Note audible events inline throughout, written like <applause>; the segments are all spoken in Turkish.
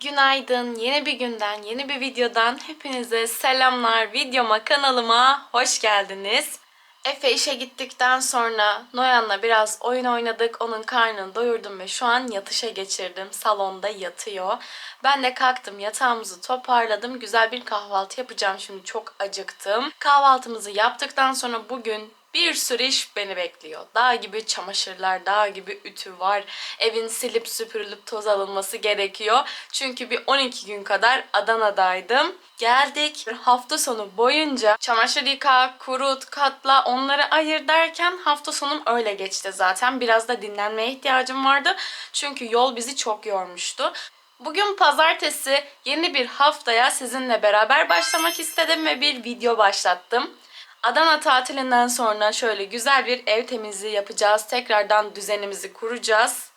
Günaydın. Yeni bir günden, yeni bir videodan hepinize selamlar. Videoma, kanalıma hoş geldiniz. Efe işe gittikten sonra Noyan'la biraz oyun oynadık. Onun karnını doyurdum ve şu an yatışa geçirdim. Salonda yatıyor. Ben de kalktım, yatağımızı toparladım. Güzel bir kahvaltı yapacağım şimdi. Çok acıktım. Kahvaltımızı yaptıktan sonra bugün bir sürü iş beni bekliyor. Dağ gibi çamaşırlar, dağ gibi ütü var. Evin silip süpürülüp toz alınması gerekiyor. Çünkü bir 12 gün kadar Adana'daydım. Geldik. Hafta sonu boyunca çamaşır yıka, kurut, katla, onları ayır derken hafta sonum öyle geçti zaten. Biraz da dinlenmeye ihtiyacım vardı. Çünkü yol bizi çok yormuştu. Bugün pazartesi yeni bir haftaya sizinle beraber başlamak istedim ve bir video başlattım. Adana tatilinden sonra şöyle güzel bir ev temizliği yapacağız. Tekrardan düzenimizi kuracağız.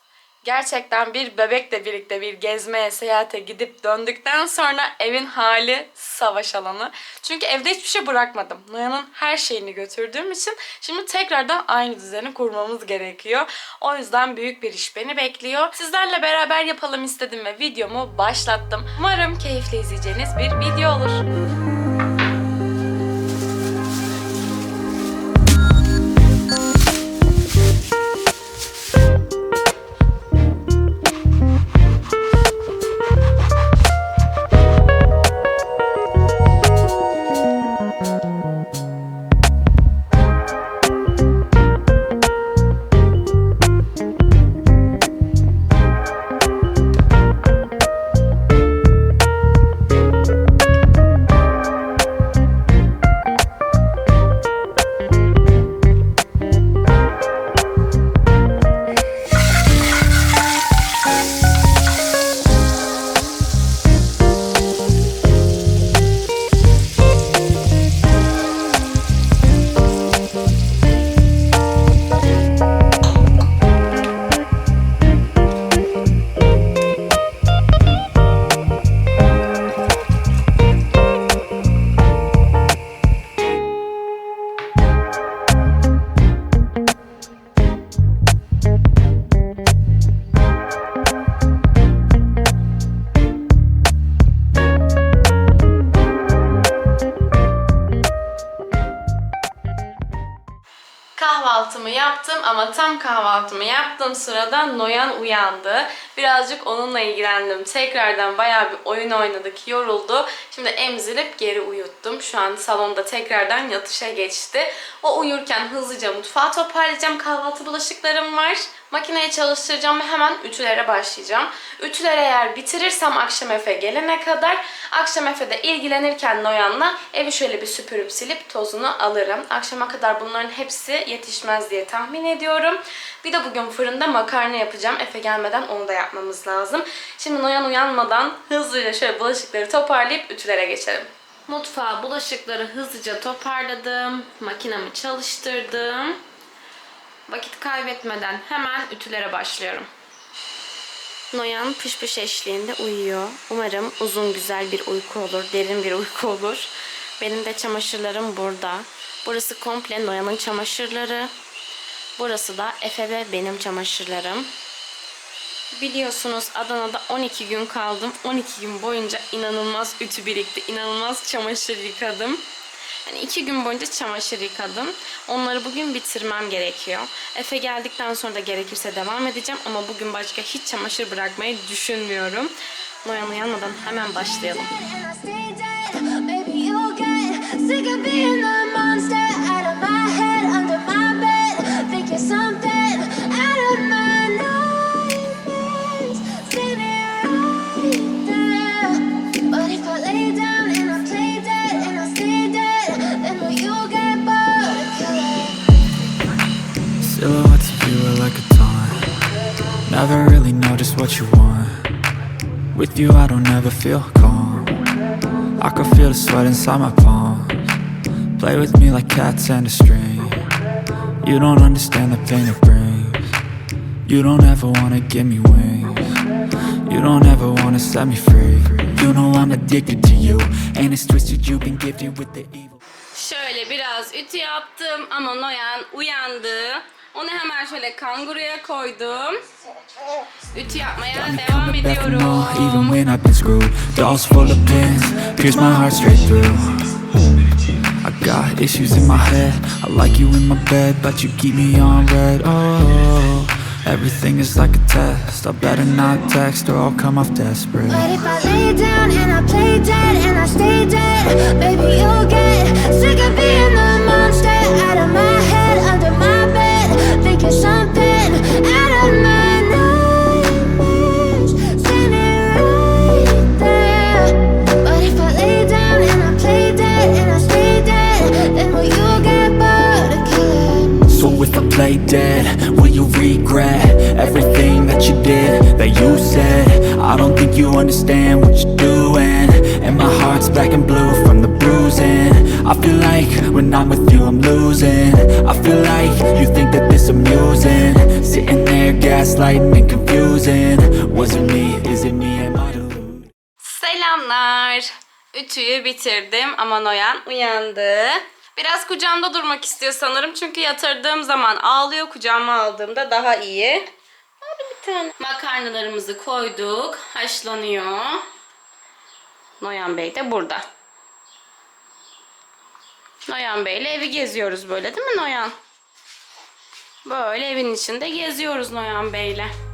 Gerçekten bir bebekle birlikte bir gezmeye, seyahate gidip döndükten sonra evin hali savaş alanı. Çünkü evde hiçbir şey bırakmadım. Noyan'ın her şeyini götürdüğüm için şimdi tekrardan aynı düzeni kurmamız gerekiyor. O yüzden büyük bir iş beni bekliyor. Sizlerle beraber yapalım istedim ve videomu başlattım. Umarım keyifle izleyeceğiniz bir video olur. Kahvaltımı yaptığım sırada Noyan uyandı. Birazcık onunla ilgilendim. Tekrardan bayağı bir oyun oynadık, yoruldu. Şimdi emzirip geri uyuttum. Şu an salonda tekrardan yatışa geçti. O uyurken hızlıca mutfağı toparlayacağım. Kahvaltı bulaşıklarım var. Makineyi çalıştıracağım ve hemen ütülere başlayacağım. Ütüleri eğer bitirirsem akşam Efe gelene kadar akşam Efe'de ilgilenirken Noyan'la evi şöyle bir süpürüp silip tozunu alırım. Akşama kadar bunların hepsi yetişmez diye tahmin ediyorum. Bir de bugün fırında makarna yapacağım. Efe gelmeden onu da yapmamız lazım. Şimdi Noyan uyanmadan hızlıca şöyle bulaşıkları toparlayıp ütülere geçelim. Mutfağa bulaşıkları hızlıca toparladım. Makinemi çalıştırdım. Vakit kaybetmeden hemen ütülere başlıyorum. Noyan pış pış eşliğinde uyuyor. Umarım uzun güzel bir uyku olur, derin bir uyku olur. Benim de çamaşırlarım burada. Burası komple Noyan'ın çamaşırları. Burası da Efe ve benim çamaşırlarım. Biliyorsunuz Adana'da 12 gün kaldım. 12 gün boyunca inanılmaz ütü birikti. inanılmaz çamaşır yıkadım. Yani iki gün boyunca çamaşır yıkadım. Onları bugün bitirmem gerekiyor. Efe geldikten sonra da gerekirse devam edeceğim. Ama bugün başka hiç çamaşır bırakmayı düşünmüyorum. Noyan uyanmadan hemen başlayalım. What you want. With you I don't ever feel calm. I can feel the sweat inside my palms. Play with me like cats and a string. You don't understand the pain it brings. You don't ever wanna give me wings. You don't ever wanna set me free. You know I'm addicted to you And it's twisted you've been gifted with the evil. Şöyle biraz ütü yaptım ama Noyan uyandı. Onu hemen şöyle kanguruya koydum. Ütü yapmaya Got me devam coming back from ediyorum. all, even when I've been screwed. Dolls full of pins, pierce my heart straight through. I got issues in my head. I like you in my bed, but you keep me on red. Oh, everything is like a test. I better not text or I'll come off desperate. But if I lay down and I play dead and I stay dead, baby, you'll get sick of being the monster out of my head, So if I play dead, will you regret everything that you did, that you said? I don't think you understand what you're doing. And my heart's black and blue from the bruising. I feel like when I'm with you, I'm losing. I feel like you think that this amusing. Sitting there gaslighting and confusing. Was it me? Is it me? Am I? Selamlar. Ütüyü bitirdim ama Noyan uyandı. Biraz kucağımda durmak istiyor sanırım çünkü yatırdığım zaman ağlıyor kucağıma aldığımda daha iyi. Hadi bir tane. Makarnalarımızı koyduk. Haşlanıyor. Noyan Bey de burada. Noyan Bey'le evi geziyoruz böyle değil mi Noyan? Böyle evin içinde geziyoruz Noyan Bey'le.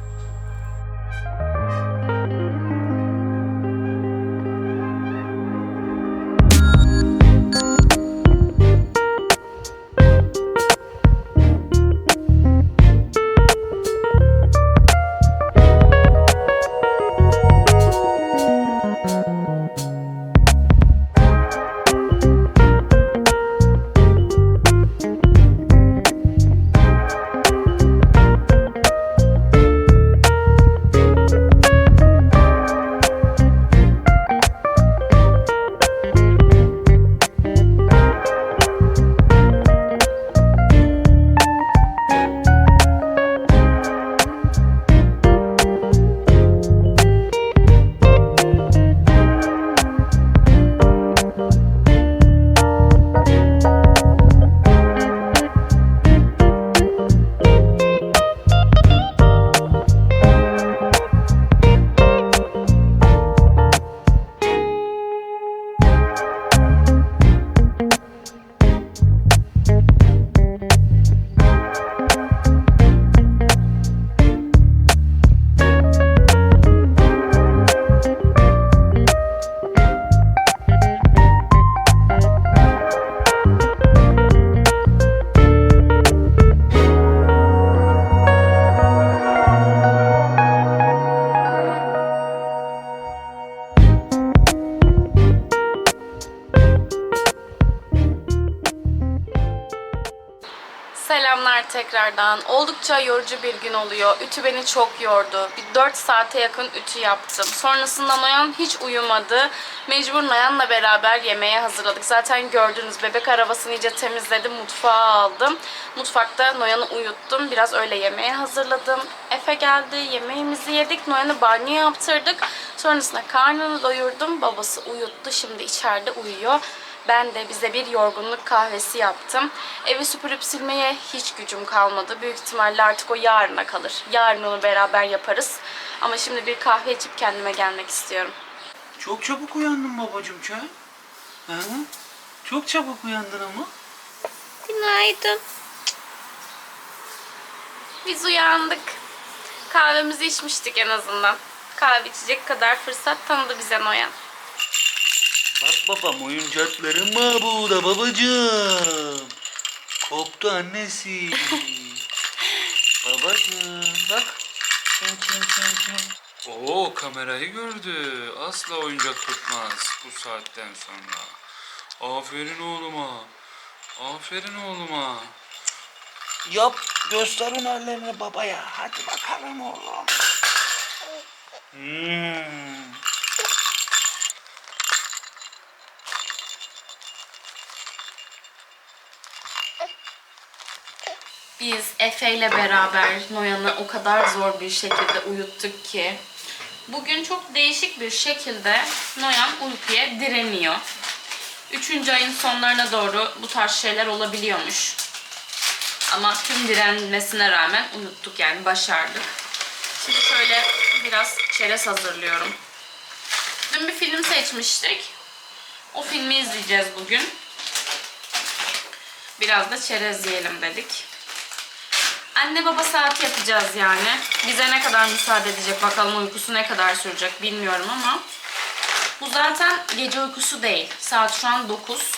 Tekrardan. Oldukça yorucu bir gün oluyor. Ütü beni çok yordu. Bir 4 saate yakın ütü yaptım. Sonrasında Noyan hiç uyumadı. Mecbur Noyan'la beraber yemeğe hazırladık. Zaten gördünüz bebek arabasını iyice temizledim. Mutfağa aldım. Mutfakta Noyan'ı uyuttum. Biraz öyle yemeğe hazırladım. Efe geldi. Yemeğimizi yedik. Noyan'ı banyo yaptırdık. Sonrasında karnını doyurdum. Babası uyuttu. Şimdi içeride uyuyor. Ben de bize bir yorgunluk kahvesi yaptım. Evi süpürüp silmeye hiç gücüm kalmadı. Büyük ihtimalle artık o yarına kalır. Yarın onu beraber yaparız. Ama şimdi bir kahve içip kendime gelmek istiyorum. Çok çabuk uyandın babacım çay. Hı? Çok çabuk uyandın ama. Günaydın. Biz uyandık. Kahvemizi içmiştik en azından. Kahve içecek kadar fırsat tanıdı bize Noyan. Bak babam oyuncaklarım burada babacığım. Koptu annesi. babacığım bak. Çin çin çin çin. Oo kamerayı gördü. Asla oyuncak tutmaz bu saatten sonra. Aferin oğluma. Aferin oğluma. Yap göster hünerlerini babaya. Hadi bakalım oğlum. Hmm. Biz Efe ile beraber Noyan'ı o kadar zor bir şekilde uyuttuk ki bugün çok değişik bir şekilde Noyan uykuya direniyor. Üçüncü ayın sonlarına doğru bu tarz şeyler olabiliyormuş. Ama tüm direnmesine rağmen unuttuk yani başardık. Şimdi şöyle biraz çerez hazırlıyorum. Dün bir film seçmiştik. O filmi izleyeceğiz bugün. Biraz da çerez yiyelim dedik. Anne baba saati yapacağız yani. Bize ne kadar müsaade edecek bakalım uykusu ne kadar sürecek bilmiyorum ama. Bu zaten gece uykusu değil. Saat şu an 9.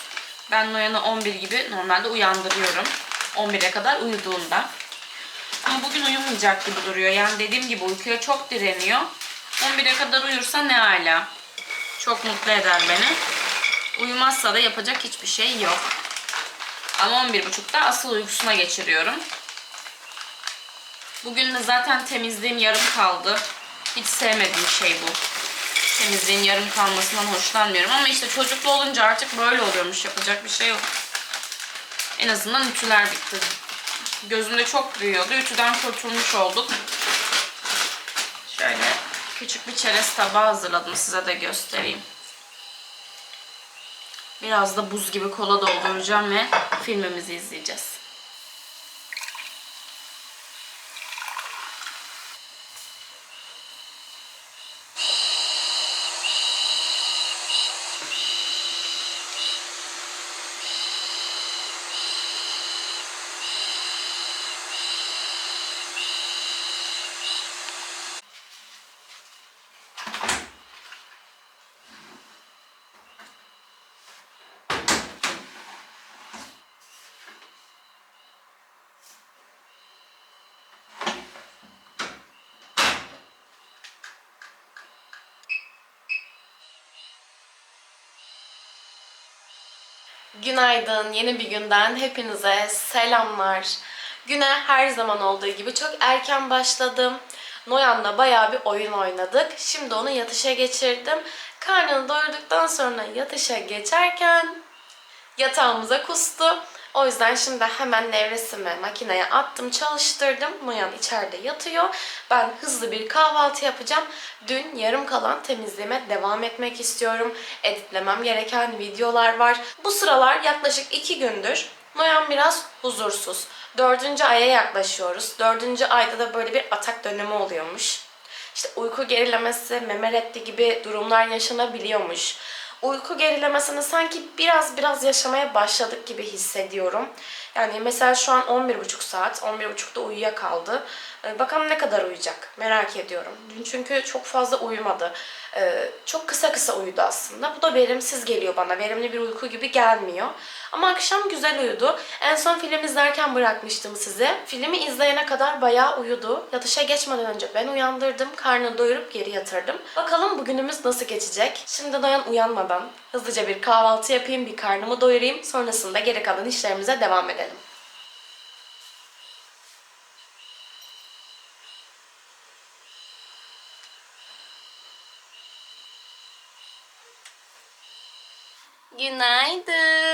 Ben Noyan'ı 11 gibi normalde uyandırıyorum. 11'e kadar uyuduğunda. Ama bugün uyumayacak gibi duruyor. Yani dediğim gibi uykuya çok direniyor. 11'e kadar uyursa ne hala. Çok mutlu eder beni. Uyumazsa da yapacak hiçbir şey yok. Ama 11.30'da asıl uykusuna geçiriyorum. Bugün de zaten temizliğim yarım kaldı. Hiç sevmediğim şey bu. Temizliğin yarım kalmasından hoşlanmıyorum. Ama işte çocuklu olunca artık böyle oluyormuş. Yapacak bir şey yok. En azından ütüler bitti. Gözümde çok büyüyordu. Ütüden kurtulmuş olduk. Şöyle küçük bir çerez tabağı hazırladım. Size de göstereyim. Biraz da buz gibi kola dolduracağım ve filmimizi izleyeceğiz. Günaydın, yeni bir günden hepinize selamlar. Güne her zaman olduğu gibi çok erken başladım. Noyan'la bayağı bir oyun oynadık. Şimdi onu yatışa geçirdim. Karnını doyurduktan sonra yatışa geçerken yatağımıza kustu. O yüzden şimdi hemen nevresimi makineye attım, çalıştırdım. Noyan içeride yatıyor. Ben hızlı bir kahvaltı yapacağım. Dün yarım kalan temizliğime devam etmek istiyorum. Editlemem gereken videolar var. Bu sıralar yaklaşık iki gündür Noyan biraz huzursuz. Dördüncü aya yaklaşıyoruz. Dördüncü ayda da böyle bir atak dönemi oluyormuş. İşte uyku gerilemesi, meme gibi durumlar yaşanabiliyormuş. Uyku gerilemesini sanki biraz biraz yaşamaya başladık gibi hissediyorum. Yani mesela şu an 11.30 saat, 11.30'da uyuyakaldı. Ee, Bakalım ne kadar uyuyacak merak ediyorum. Dün çünkü çok fazla uyumadı. Ee, Çok kısa kısa uyudu aslında. Bu da verimsiz geliyor bana. Verimli bir uyku gibi gelmiyor. Ama akşam güzel uyudu. En son film izlerken bırakmıştım size. Filmi izleyene kadar bayağı uyudu. Yatışa geçmeden önce ben uyandırdım. Karnını doyurup geri yatırdım. Bakalım bugünümüz nasıl geçecek? Şimdi Dayan uyanmadan hızlıca bir kahvaltı yapayım, bir karnımı doyurayım. Sonrasında geri kalan işlerimize devam edelim. Günaydın.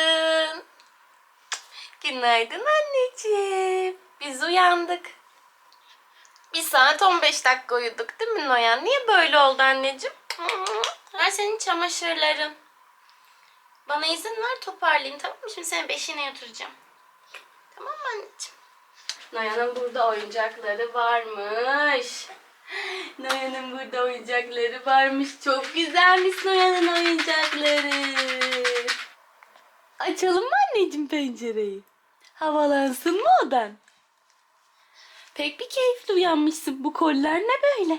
Günaydın anneciğim. Biz uyandık. Bir saat 15 dakika uyuduk değil mi Noyan? Niye böyle oldu anneciğim? Ver senin çamaşırların. Bana izin ver toparlayayım tamam mı? Şimdi seni beşiğine yatıracağım. Tamam mı anneciğim? Noyan'ın burada oyuncakları varmış. Noyan'ın burada oyuncakları varmış. Çok güzelmiş Noyan'ın oyuncakları. Açalım mı anneciğim pencereyi? Havalansın mı odan? Pek bir keyifli uyanmışsın. Bu koller ne böyle?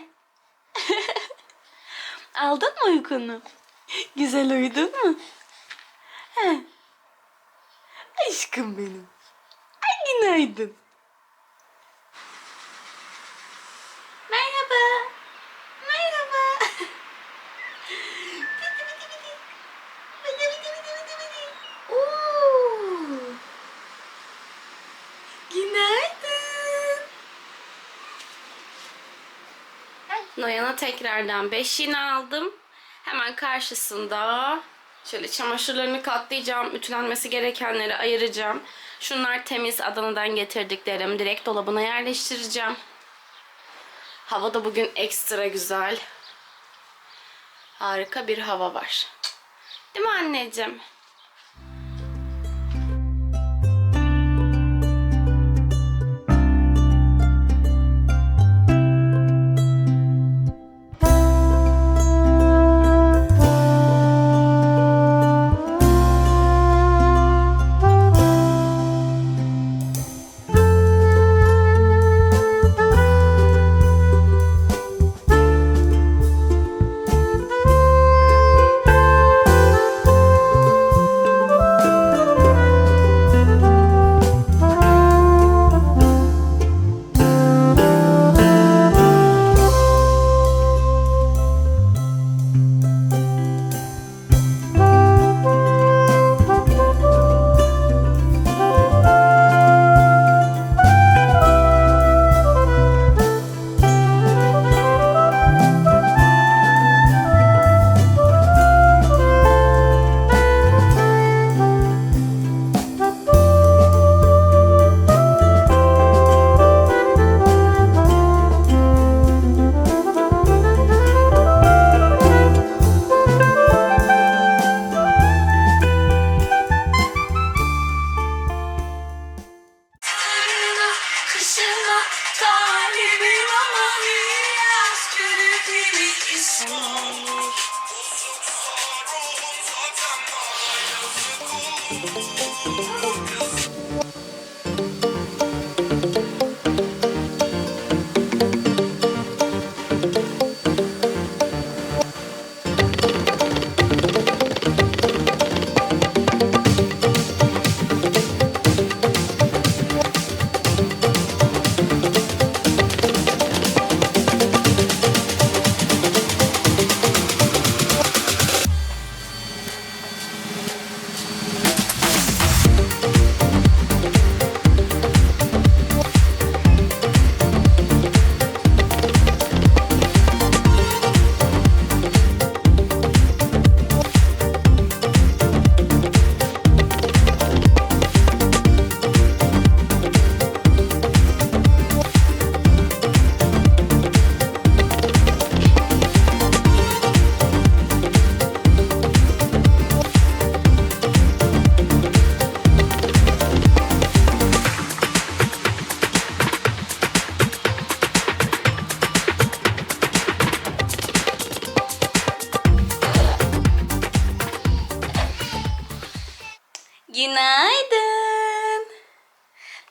<laughs> Aldın mı uykunu? Güzel uyudun mu? He. Aşkım benim. Ay günaydın. Noyan'a tekrardan beşiğini aldım. Hemen karşısında şöyle çamaşırlarını katlayacağım. Ütülenmesi gerekenleri ayıracağım. Şunlar temiz Adana'dan getirdiklerim. Direkt dolabına yerleştireceğim. Hava da bugün ekstra güzel. Harika bir hava var. Değil mi anneciğim?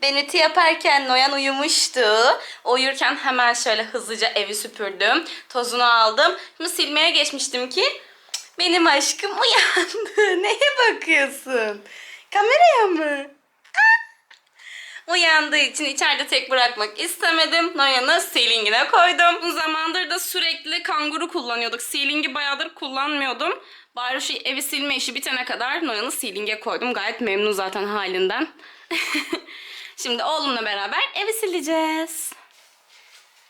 Ben yaparken Noyan uyumuştu. Uyurken hemen şöyle hızlıca evi süpürdüm. Tozunu aldım. Şimdi silmeye geçmiştim ki benim aşkım uyandı. <laughs> Neye bakıyorsun? Kameraya mı? Uyandığı için içeride tek bırakmak istemedim. Noyan'ı sealingine koydum. Bu zamandır da sürekli kanguru kullanıyorduk. Sealingi bayağıdır kullanmıyordum. Bari şu evi silme işi bitene kadar Noyan'ı sealinge koydum. Gayet memnun zaten halinden. <laughs> Şimdi oğlumla beraber evi sileceğiz.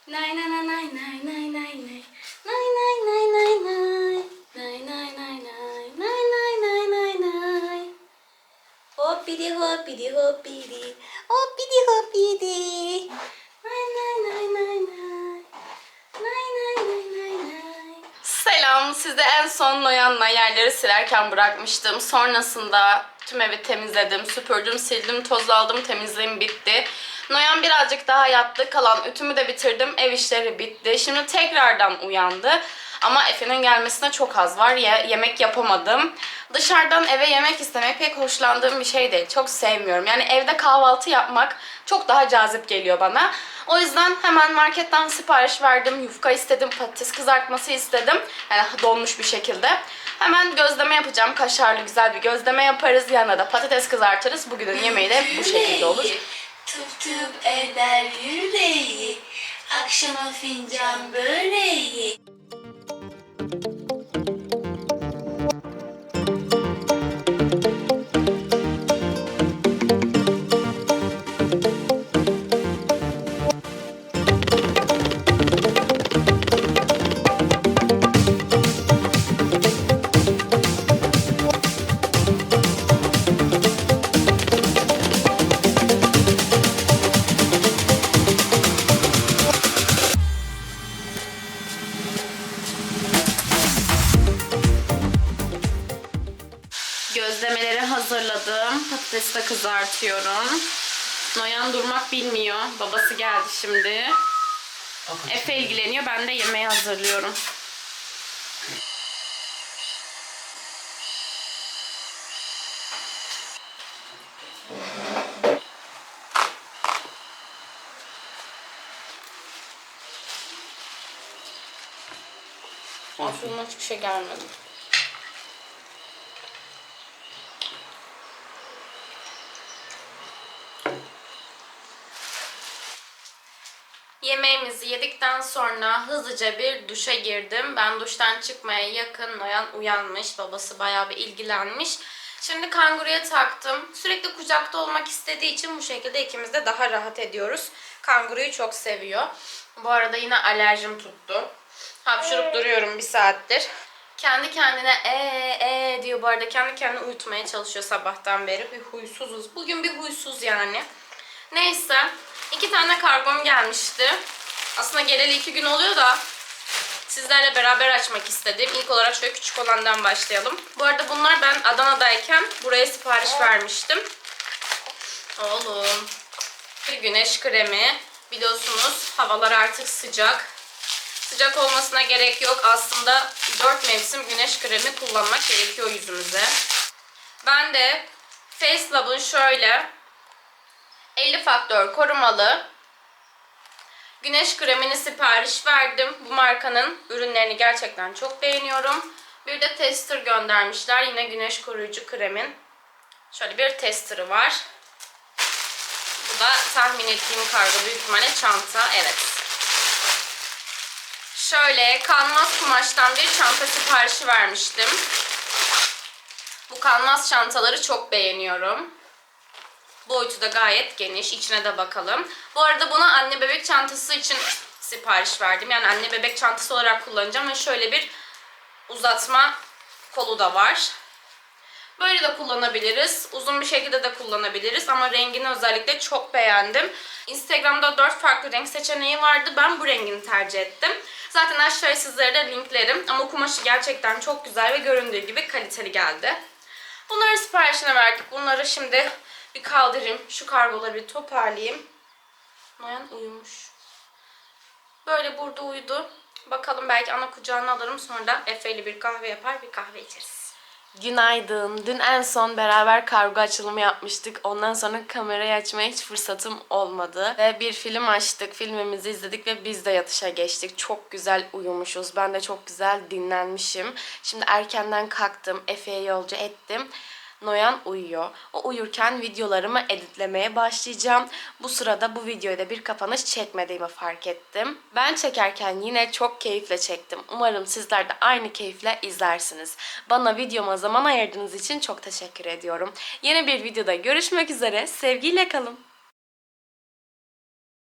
Nay nay nay nay nay nay nay nay. Nay nay nay nay nay. Nay nay nay nay. Nay nay nay nay nay. Hoppidi hoppidi hoppidi. Hoppidi hoppidi. Nay nay nay nay nay. Nay nay nay nay nay. Selam. Size en son Noyan'la yerleri silerken bırakmıştım. Sonrasında tüm evi temizledim, süpürdüm, sildim, toz aldım, temizliğim bitti. Noyan birazcık daha yattı. Kalan ütümü de bitirdim. Ev işleri bitti. Şimdi tekrardan uyandı. Ama Efe'nin gelmesine çok az var. Ye- yemek yapamadım. Dışarıdan eve yemek istemek pek hoşlandığım bir şey değil. Çok sevmiyorum. Yani evde kahvaltı yapmak çok daha cazip geliyor bana. O yüzden hemen marketten sipariş verdim. Yufka istedim, patates kızartması istedim. Yani donmuş bir şekilde. Hemen gözleme yapacağım. Kaşarlı güzel bir gözleme yaparız. Yanına da patates kızartırız. Bugünün yemeği de bu şekilde olur. Tıp tıp eder yüreği Akşama fincan böreği Patatesi de kızartıyorum. Noyan durmak bilmiyor. Babası geldi şimdi. Efe ilgileniyor. Ben de yemeği hazırlıyorum. Aklıma hiçbir şey gelmedi. Yemeğimizi yedikten sonra hızlıca bir duşa girdim. Ben duştan çıkmaya yakın Noyan uyanmış. Babası bayağı bir ilgilenmiş. Şimdi kanguruya taktım. Sürekli kucakta olmak istediği için bu şekilde ikimiz de daha rahat ediyoruz. Kanguruyu çok seviyor. Bu arada yine alerjim tuttu. Hapşurup duruyorum bir saattir. Kendi kendine e e diyor bu arada. Kendi kendine uyutmaya çalışıyor sabahtan beri. Bir huysuzuz. Bugün bir huysuz yani. Neyse. iki tane kargom gelmişti. Aslında geleli iki gün oluyor da sizlerle beraber açmak istedim. İlk olarak şöyle küçük olandan başlayalım. Bu arada bunlar ben Adana'dayken buraya sipariş vermiştim. Oğlum. Bir güneş kremi, Biliyorsunuz havalar artık sıcak. Sıcak olmasına gerek yok. Aslında 4 mevsim güneş kremi kullanmak gerekiyor yüzümüze. Ben de Face Lab'ın şöyle 50 faktör korumalı güneş kremini sipariş verdim. Bu markanın ürünlerini gerçekten çok beğeniyorum. Bir de tester göndermişler. Yine güneş koruyucu kremin. Şöyle bir testerı var. Bu da tahmin ettiğim kargo büyük ihtimalle çanta. Evet. Şöyle kanvas kumaştan bir çanta siparişi vermiştim. Bu kanvas çantaları çok beğeniyorum. Boyutu da gayet geniş. İçine de bakalım. Bu arada buna anne bebek çantası için sipariş verdim. Yani anne bebek çantası olarak kullanacağım ve şöyle bir uzatma kolu da var. Böyle de kullanabiliriz. Uzun bir şekilde de kullanabiliriz ama rengini özellikle çok beğendim. Instagram'da 4 farklı renk seçeneği vardı. Ben bu rengini tercih ettim. Zaten aşağıya sizlere de linklerim. Ama kumaşı gerçekten çok güzel ve göründüğü gibi kaliteli geldi. Bunların siparişini verdik. Bunları şimdi bir kaldırayım. Şu kargoları bir toparlayayım. Noyan uyumuş. Böyle burada uyudu. Bakalım belki ana kucağına alırım. Sonra da Efe ile bir kahve yapar, bir kahve içeriz. Günaydın. Dün en son beraber kargo açılımı yapmıştık. Ondan sonra kamerayı açmaya hiç fırsatım olmadı. Ve bir film açtık. Filmimizi izledik ve biz de yatışa geçtik. Çok güzel uyumuşuz. Ben de çok güzel dinlenmişim. Şimdi erkenden kalktım. Efe'ye yolcu ettim. Noyan uyuyor. O uyurken videolarımı editlemeye başlayacağım. Bu sırada bu videoya da bir kapanış çekmediğimi fark ettim. Ben çekerken yine çok keyifle çektim. Umarım sizler de aynı keyifle izlersiniz. Bana videoma zaman ayırdığınız için çok teşekkür ediyorum. Yeni bir videoda görüşmek üzere. Sevgiyle kalın.